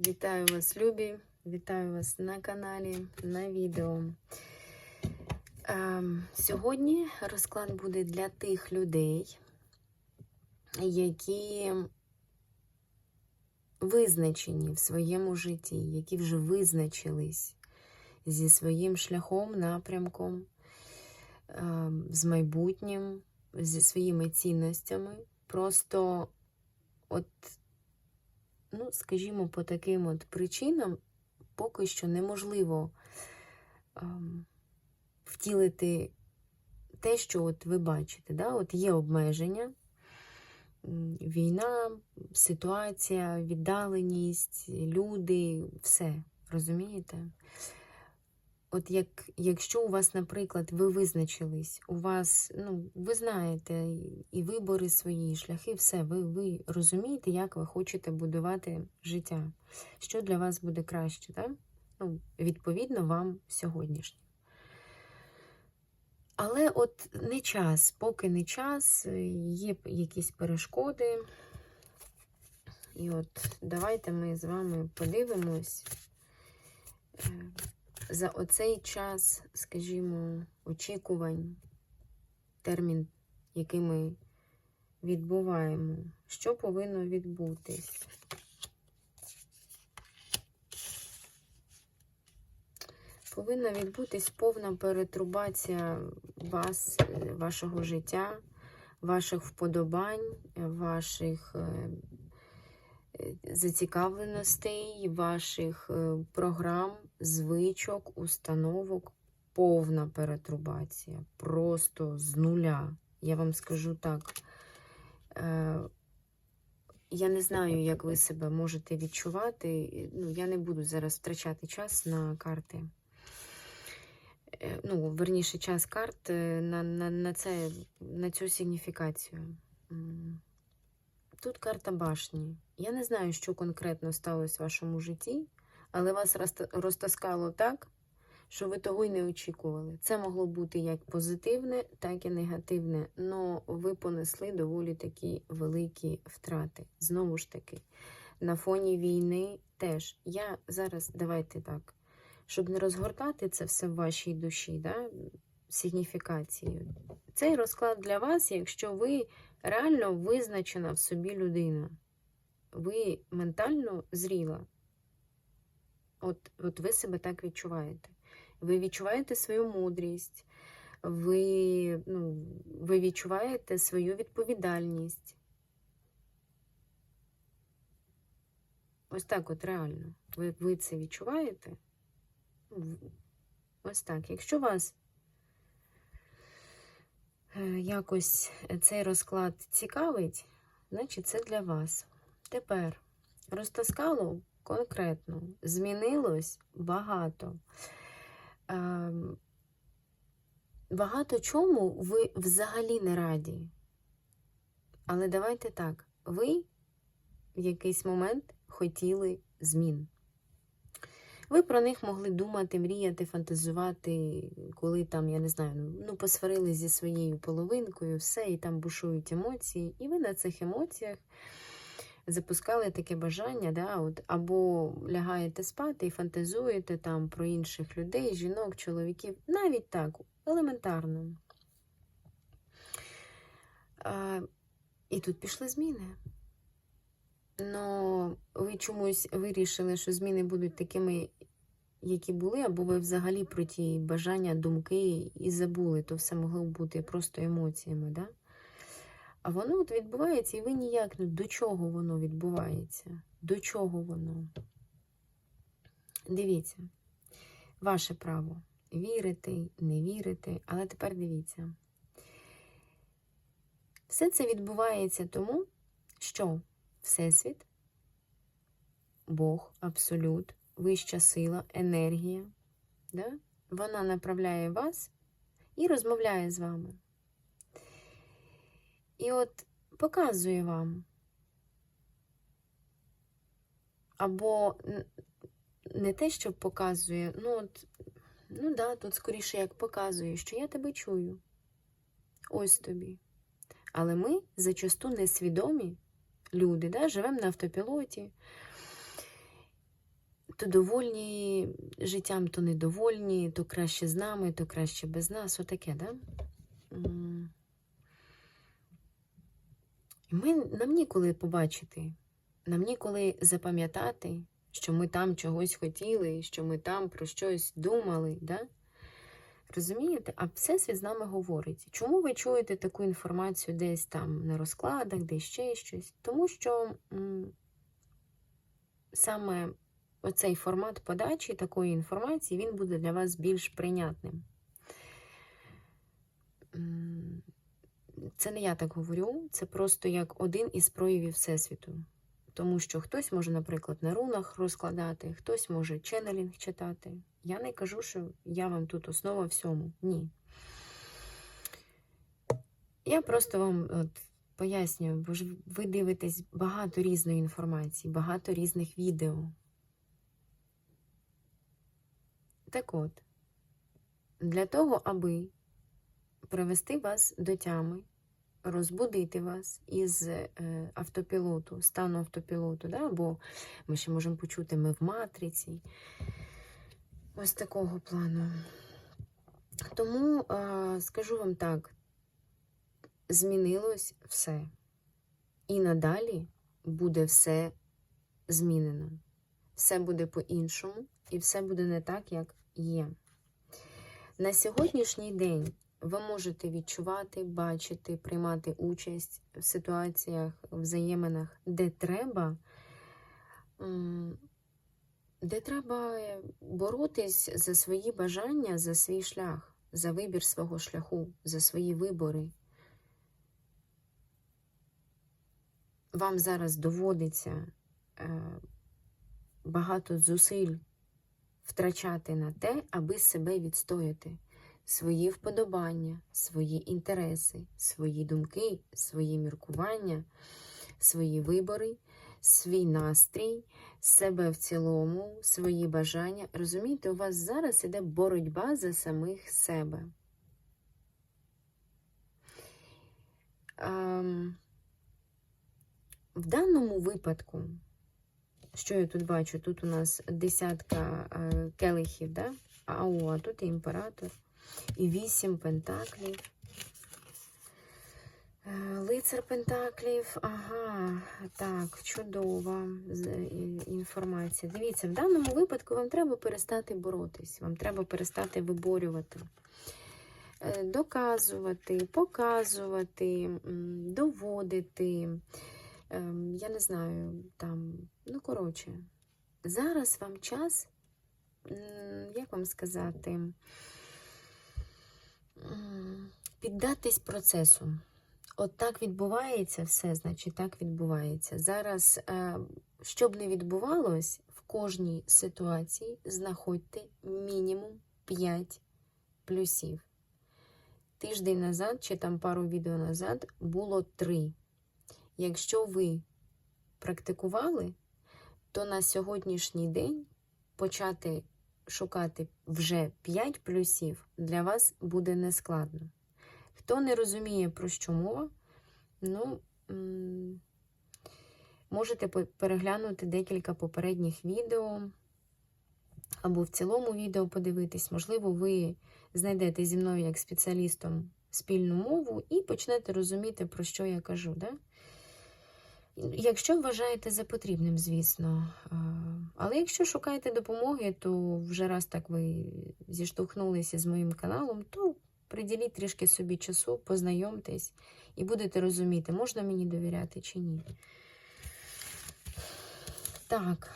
Вітаю вас, любі! Вітаю вас на каналі, на відео. Ем, сьогодні розклад буде для тих людей, які визначені в своєму житті, які вже визначились зі своїм шляхом, напрямком, ем, з майбутнім, зі своїми цінностями. Просто от ну, скажімо, по таким от причинам поки що неможливо ем, втілити те, що от ви бачите. Да? От є обмеження, війна, ситуація, віддаленість, люди, все. Розумієте? От як, якщо у вас, наприклад, ви визначились, у вас, ну, ви знаєте і вибори свої, і шляхи, все, ви, ви розумієте, як ви хочете будувати життя, що для вас буде краще, так? Ну, відповідно, вам сьогоднішнє. Але от не час, поки не час, є якісь перешкоди. І от давайте ми з вами подивимось е, за оцей час, скажімо, очікувань, термін, який ми відбуваємо, що повинно відбутись. Повинна відбутись повна перетрубація вас, вашого життя, ваших вподобань, ваших е, зацікавленостей, ваших е, програм, звичок, установок. Повна перетрубація. Просто з нуля. Я вам скажу так. Е, я не знаю, як ви себе можете відчувати. Ну, я не буду зараз втрачати час на карти. Е, Ну, верніше, час карт на, на, на, це, на цю сигніфікацію. Тут карта башні. Я не знаю, що конкретно сталося в вашому житті, але вас розтаскало так, що ви того й не очікували. Це могло бути як позитивне, так і негативне. але ви понесли доволі такі великі втрати. Знову ж таки, на фоні війни теж. Я зараз, давайте так, щоб не розгортати це все в вашій душі, да, сигніфікацією. Цей розклад для вас, якщо ви реально визначена в собі людина. Ви ментально зріла. От, от ви себе так відчуваєте. Ви відчуваєте свою мудрість, ви, ну, ви відчуваєте свою відповідальність. Ось так от реально. Ви, ви це відчуваєте? Ось так. Якщо вас якось цей розклад цікавить, значить це для вас. Тепер розтаскало конкретно, змінилось багато. Ем, Багато чому ви взагалі не раді. Але давайте так, ви в якийсь момент хотіли змін. Ви про них могли думати, мріяти, фантазувати, коли там, я не знаю, ну, посварили зі своєю половинкою, все, і там бушують емоції. І ви на цих емоціях запускали таке бажання, да, от, або лягаєте спати і фантазуєте там про інших людей, жінок, чоловіків, навіть так, елементарно. А, і тут пішли зміни. Но ви чомусь вирішили, що зміни будуть такими, які були, або ви взагалі про ті бажання, думки і забули. То все могло бути просто емоціями, да? А воно от відбувається, і ви ніяк ну, до чого воно відбувається? До чого воно? Дивіться, ваше право вірити, не вірити, але тепер дивіться. Все це відбувається тому, що Всесвіт, Бог, Абсолют, вища сила, енергія, да? вона направляє вас і розмовляє з вами. І от показує вам. Або не те, що показує, ну от, ну да, тут скоріше як показує, що я тебе чую. Ось тобі. Але ми зачасту несвідомі люди, да, живемо на автопілоті. То довольні життям, то недовольні, то краще з нами, то краще без нас. Отаке, да? Ми, нам ніколи побачити, нам ніколи запам'ятати, що ми там чогось хотіли, що ми там про щось думали. Да? Розумієте? А Всесвіт з нами говорить. Чому ви чуєте таку інформацію десь там на розкладах, десь ще щось? Тому що м, саме оцей формат подачі такої інформації він буде для вас більш прийнятним. Це не я так говорю, це просто як один із проявів Всесвіту. Тому що хтось може, наприклад, на рунах розкладати, хтось може ченнелінг читати. Я не кажу, що я вам тут основа всьому. Ні. Я просто вам от, пояснюю, бо ж ви дивитесь багато різної інформації, багато різних відео. Так от, для того, аби привести вас до тями, розбудити вас із е, автопілоту, стану автопілоту, да? або ми ще можемо почути ми в матриці. Ось такого плану. Тому е, скажу вам так: змінилось все. І надалі буде все змінено. Все буде по-іншому, і все буде не так, як є. На сьогоднішній день ви можете відчувати, бачити, приймати участь в ситуаціях, взаєминах, де треба, де треба боротись за свої бажання, за свій шлях, за вибір свого шляху, за свої вибори. Вам зараз доводиться е, багато зусиль втрачати на те, аби себе відстояти свої вподобання, свої інтереси, свої думки, свої міркування, свої вибори, свій настрій, себе в цілому, свої бажання. Розумієте, у вас зараз іде боротьба за самих себе. Ем, в даному випадку, що я тут бачу, тут у нас десятка е, келихів, да? а, о, а тут і імператор і вісім пентаклів. Е, Лицар Пентаклів, ага, так, чудова інформація. Дивіться, в даному випадку вам треба перестати боротись, вам треба перестати виборювати, Е, доказувати, показувати, доводити. Ем, Я не знаю, там, ну, коротше, зараз вам час, як вам сказати, піддатись процесу. От так відбувається все, значить так відбувається. Зараз, е, що не відбувалось, в кожній ситуації знаходьте мінімум 5 плюсів. Тиждень назад, чи там пару відео назад, було 3. Якщо ви практикували, то на сьогоднішній день почати шукати вже 5 плюсів для вас буде нескладно. Хто не розуміє, про що мова, ну, можете переглянути декілька попередніх відео, або в цілому відео подивитись. Можливо, ви знайдете зі мною як спеціалістом спільну мову і почнете розуміти, про що я кажу. Да? Якщо вважаєте за потрібним, звісно. Але якщо шукаєте допомоги, то вже раз так ви зіштовхнулися з моїм каналом, то приділіть трішки собі часу, познайомтесь і будете розуміти, можна мені довіряти чи ні. Так.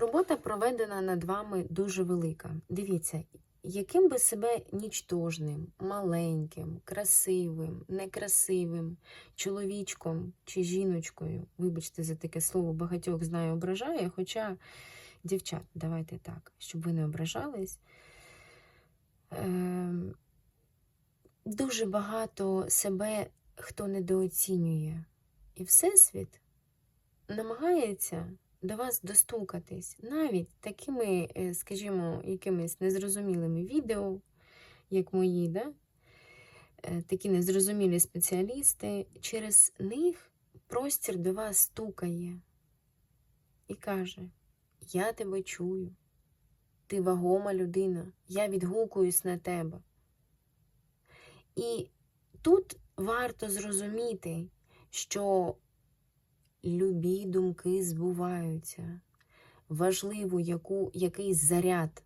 Робота проведена над вами дуже велика. Дивіться, яким би себе нічтожним, маленьким, красивим, некрасивим чоловічком чи жіночкою, вибачте за таке слово, багатьох знаю, ображає, хоча, дівчат, давайте так, щоб ви не ображались. Ем, дуже багато себе хто недооцінює. І Всесвіт намагається до вас достукатись, навіть такими, е, скажімо, якимись незрозумілими відео, як мої, да? Е, такі незрозумілі спеціалісти, через них простір до вас стукає і каже: Я тебе чую, ти вагома людина, я відгукуюсь на тебе. І тут варто зрозуміти, що любі думки збуваються. Важливо, яку, який заряд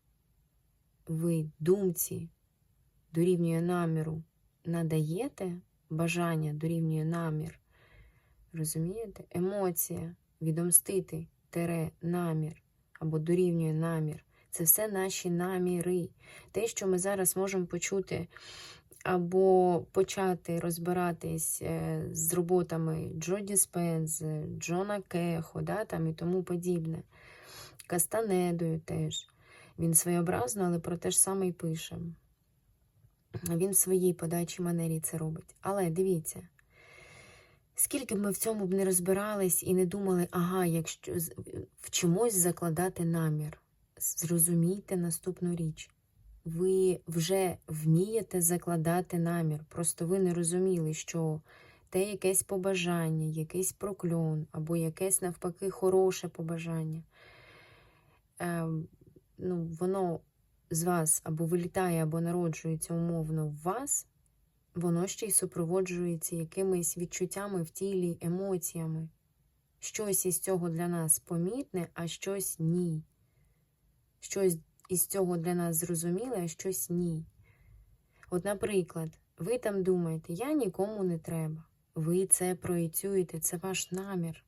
ви думці дорівнює наміру надаєте, бажання дорівнює намір. Розумієте? Емоція відомстити тере намір або дорівнює намір. Це все наші наміри. Те, що ми зараз можемо почути або почати розбиратись е, з роботами Джо Діспенз, Джона Кехо, да, там і тому подібне. Кастанедою теж. Він своєобразно, але про те ж саме й пише. Він в своїй подачі манері це робить. Але дивіться, скільки б ми в цьому б не розбирались і не думали, ага, якщо з- вчимось закладати намір. Зрозумійте наступну річ. Ви вже вмієте закладати намір. Просто ви не розуміли, що те якесь побажання, якийсь прокльон, або якесь навпаки хороше побажання. Ем, ну, воно з вас або вилітає, або народжується умовно в вас, воно ще й супроводжується якимись відчуттями в тілі, емоціями. Щось із цього для нас помітне, а щось ні. Щось із цього для нас зрозуміле, а щось ні. От, наприклад, ви там думаєте, я нікому не треба. Ви це проєцюєте, це ваш намір.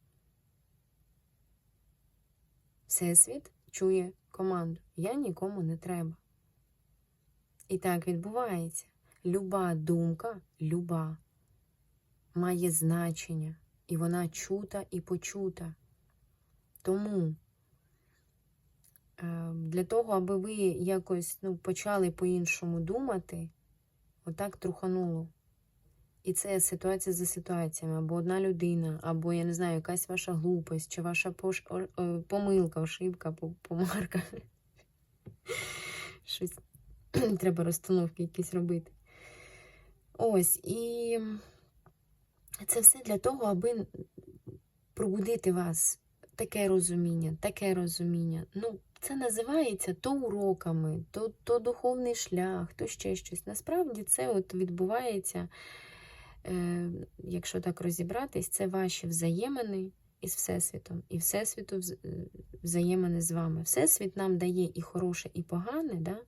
Всесвіт чує команду Я нікому не треба. І так відбувається. Люба думка, люба, має значення, і вона чута і почута. Тому для того, аби ви якось ну, почали по-іншому думати, отак трухануло. І це ситуація за ситуаціями, або одна людина, або, я не знаю, якась ваша глупость, чи ваша пош... помилка, ошибка, помарка. Щось треба розстановки якісь робити. Ось, і це все для того, аби пробудити вас таке розуміння, таке розуміння. Ну, це називається то уроками, то, то духовний шлях, то ще щось. Насправді це от відбувається, е, якщо так розібратись, це ваші взаємини із Всесвітом, і Всесвіту е, взаємини з вами. Всесвіт нам дає і хороше, і погане, да?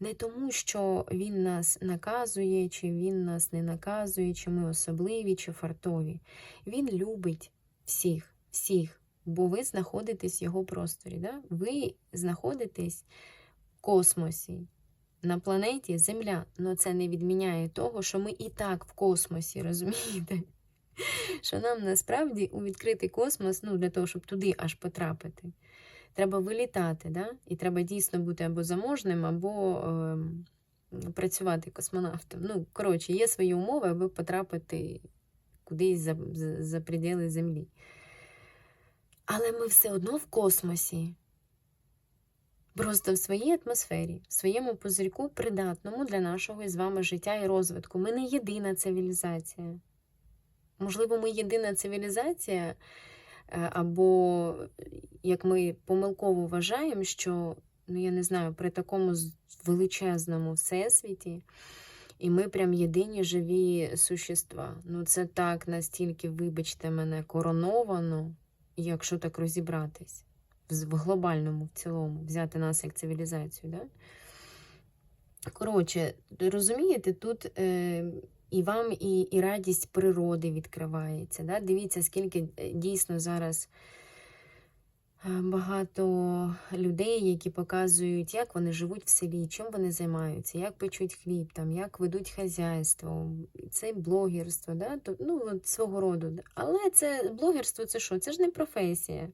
не тому, що він нас наказує, чи він нас не наказує, чи ми особливі, чи фартові. Він любить всіх, всіх, бо ви знаходитесь в його просторі. Да? Ви знаходитесь в космосі, на планеті Земля. але це не відміняє того, що ми і так в космосі, розумієте? Що нам насправді у відкритий космос, ну, для того, щоб туди аж потрапити, треба вилітати, да? і треба дійсно бути або заможним, або ем, працювати космонавтом. Ну, коротше, є свої умови, аби потрапити кудись за, за, за пределы Землі. Але ми все одно в космосі. Просто в своїй атмосфері, в своєму пузирьку, придатному для нашого із вами життя і розвитку. Ми не єдина цивілізація. Можливо, ми єдина цивілізація, е, або як ми помилково вважаємо, що, ну я не знаю, при такому величезному всесвіті, і ми прям єдині живі существа. Ну, це так настільки, вибачте мене, короновано, якщо так розібратись, в глобальному, в цілому, взяти нас як цивілізацію. Да? Коротше, розумієте, тут е, і вам і, і радість природи відкривається. Да? Дивіться, скільки е, дійсно зараз багато людей, які показують, як вони живуть в селі, чим вони займаються, як печуть хліб, там, як ведуть хазяйство, це блогерство, да? ну, от свого роду. Але це блогерство це що? Це ж не професія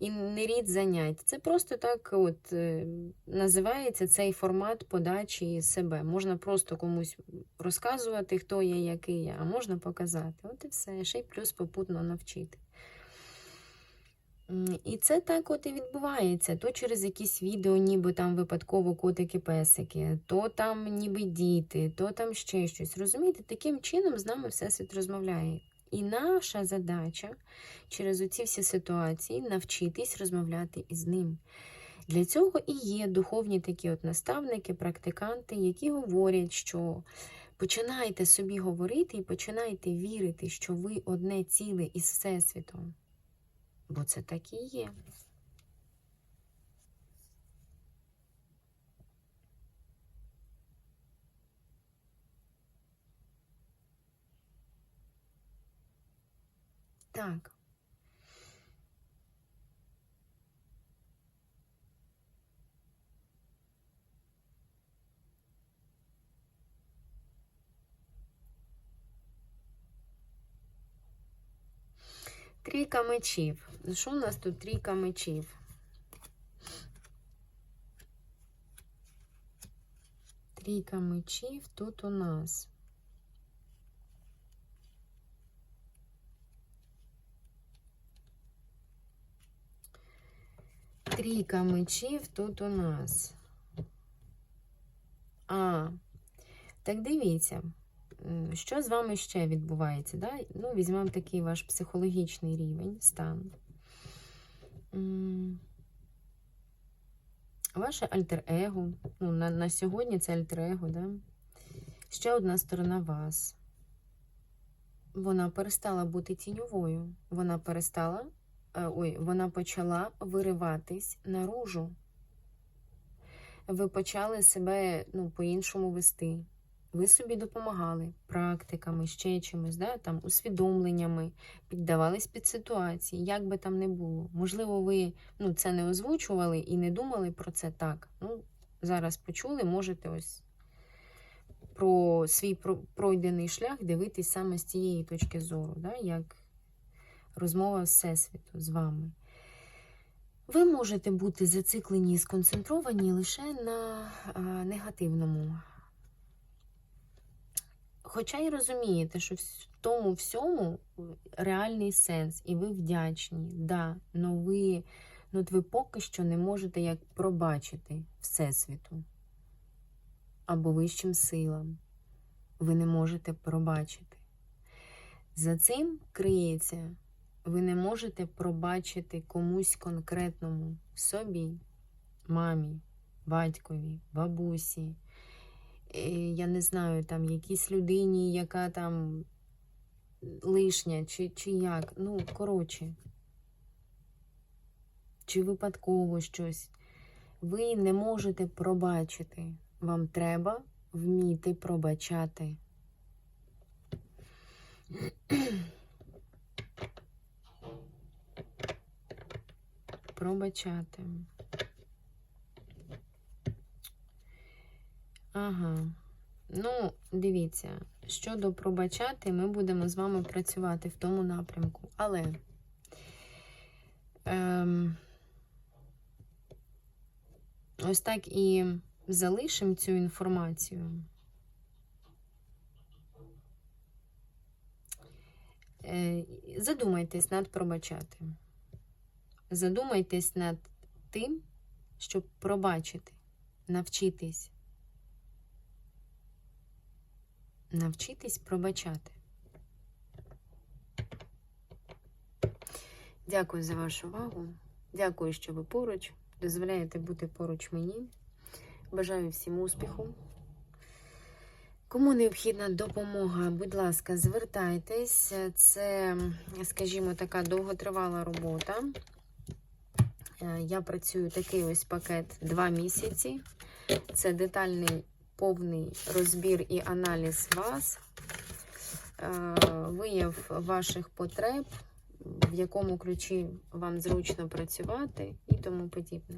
і не рід занять. Це просто так от е, називається цей формат подачі себе. Можна просто комусь розказувати, хто я, який я, а можна показати. От і все. Ще й плюс попутно навчити. І це так от і відбувається. То через якісь відео, ніби там випадково котики-песики, то там ніби діти, то там ще щось. Розумієте, таким чином з нами Всесвіт розмовляє. І наша задача через оці всі ситуації навчитись розмовляти із ним. Для цього і є духовні такі от наставники, практиканти, які говорять, що починайте собі говорити і починайте вірити, що ви одне ціле із Всесвітом. Бо це так і є. Так. Трійка мечів. Що у нас тут трійка мечів? Трійка мечів тут у нас. Трійка мечів тут у нас. А, так дивіться, що з вами ще відбувається? Да? Ну, візьмемо такий ваш психологічний рівень, стан. Ваше альтер-его. Ну, на, на сьогодні це альтер-его, да? Ще одна сторона вас. Вона перестала бути тіньовою. Вона перестала е, ой, вона почала вириватись наружу. Ви почали себе ну, по-іншому вести. Ви собі допомагали практиками, ще чимось, да? там, усвідомленнями, піддавались під ситуації, як би там не було. Можливо, ви ну, це не озвучували і не думали про це так. Ну, Зараз почули, можете ось про свій пройдений шлях дивитись саме з цієї точки зору, да? як розмова Всесвіту з вами. Ви можете бути зациклені і сконцентровані лише на негативному. Хоча й розумієте, що в тому всьому реальний сенс, і ви вдячні. Да, но ви, от ви поки що не можете як пробачити Всесвіту або вищим силам. Ви не можете пробачити. За цим криється ви не можете пробачити комусь конкретному собі, мамі, батькові, бабусі. Я не знаю, там якійсь людині, яка там лишня, чи, чи як. Ну, коротше, чи випадково щось. Ви не можете пробачити. Вам треба вміти пробачати. Пробачати. Ага. Ну, дивіться, щодо пробачати, ми будемо з вами працювати в тому напрямку. Але ем, ось так і залишимо цю інформацію. Е, задумайтесь над пробачати. Задумайтесь над тим, щоб пробачити, навчитись. Навчитись пробачати. Дякую за вашу увагу. Дякую, що ви поруч. Дозволяєте бути поруч мені. Бажаю всім успіху. Кому необхідна допомога, будь ласка, звертайтесь. Це, скажімо, така довготривала робота. Е, Я працюю такий ось пакет 2 місяці. Це детальний повний розбір і аналіз вас, е, вияв ваших потреб, в якому ключі вам зручно працювати і тому подібне.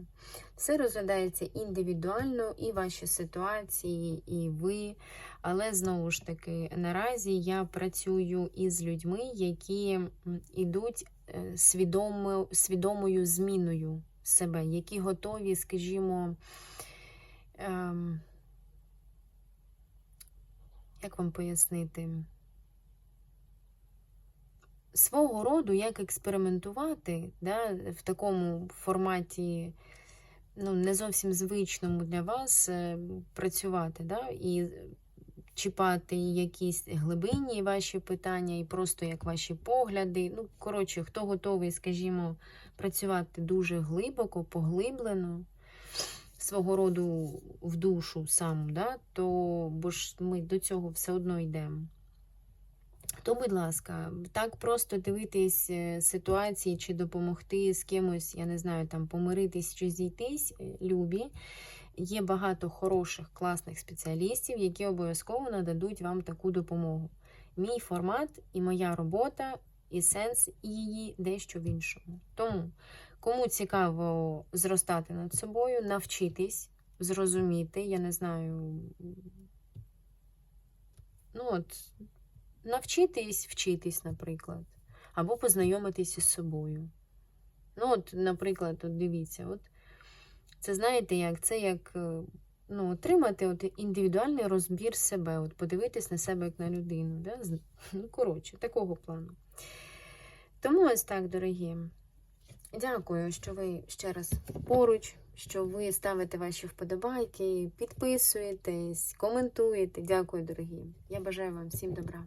Все розглядається індивідуально, і ваші ситуації, і ви. Але знову ж таки, наразі я працюю із людьми, які йдуть е, свідомо, свідомою зміною себе, які готові, скажімо, ем, як вам пояснити? свого роду як експериментувати да, в такому форматі, ну, не зовсім звичному для вас е, працювати, да, і чіпати якісь глибинні ваші питання, і просто як ваші погляди. Ну, коротше, хто готовий, скажімо, працювати дуже глибоко, поглиблено, свого роду в душу сам, да, то бо ж ми до цього все одно йдемо. То, будь ласка, так просто дивитись е, ситуації чи допомогти з кимось, я не знаю, там помиритись чи зійтись, е, любі. Є багато хороших, класних спеціалістів, які обов'язково нададуть вам таку допомогу. Мій формат і моя робота, і сенс її дещо в іншому. Тому, кому цікаво зростати над собою, навчитись, зрозуміти, я не знаю. Ну от, навчитись вчитись, наприклад, або познайомитись із собою. Ну, от, наприклад, от дивіться, от це знаєте, як це як е, ну, отримати от індивідуальний розбір себе, от подивитись на себе як на людину. Да? Ну, коротше, такого плану. Тому ось так, дорогі. Дякую, що ви ще раз поруч, що ви ставите ваші вподобайки, підписуєтесь, коментуєте. Дякую, дорогі. Я бажаю вам всім добра.